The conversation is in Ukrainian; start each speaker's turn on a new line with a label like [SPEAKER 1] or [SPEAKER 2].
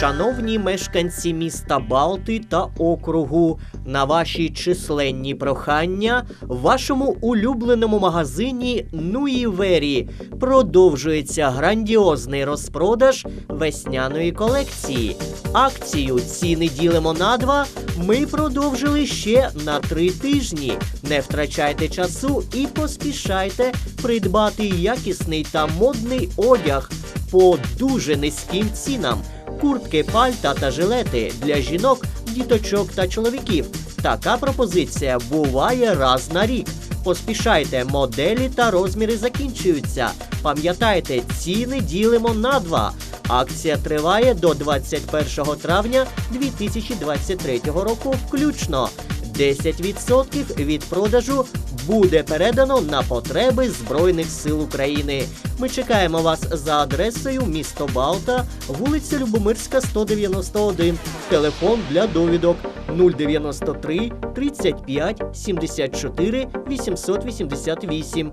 [SPEAKER 1] Шановні мешканці міста Балти та округу, на ваші численні прохання в вашому улюбленому магазині Нуївері продовжується грандіозний розпродаж весняної колекції. Акцію ціни ділимо на два. Ми продовжили ще на три тижні. Не втрачайте часу і поспішайте придбати якісний та модний одяг по дуже низьким цінам. Куртки, пальта та жилети для жінок, діточок та чоловіків. Така пропозиція буває раз на рік. Поспішайте, моделі та розміри закінчуються. Пам'ятайте, ціни ділимо на два. Акція триває до 21 травня 2023 року включно. 10% від продажу буде передано на потреби Збройних сил України. Ми чекаємо вас за адресою місто Балта, вулиця Любомирська, 191. Телефон для довідок 093 35 74 888.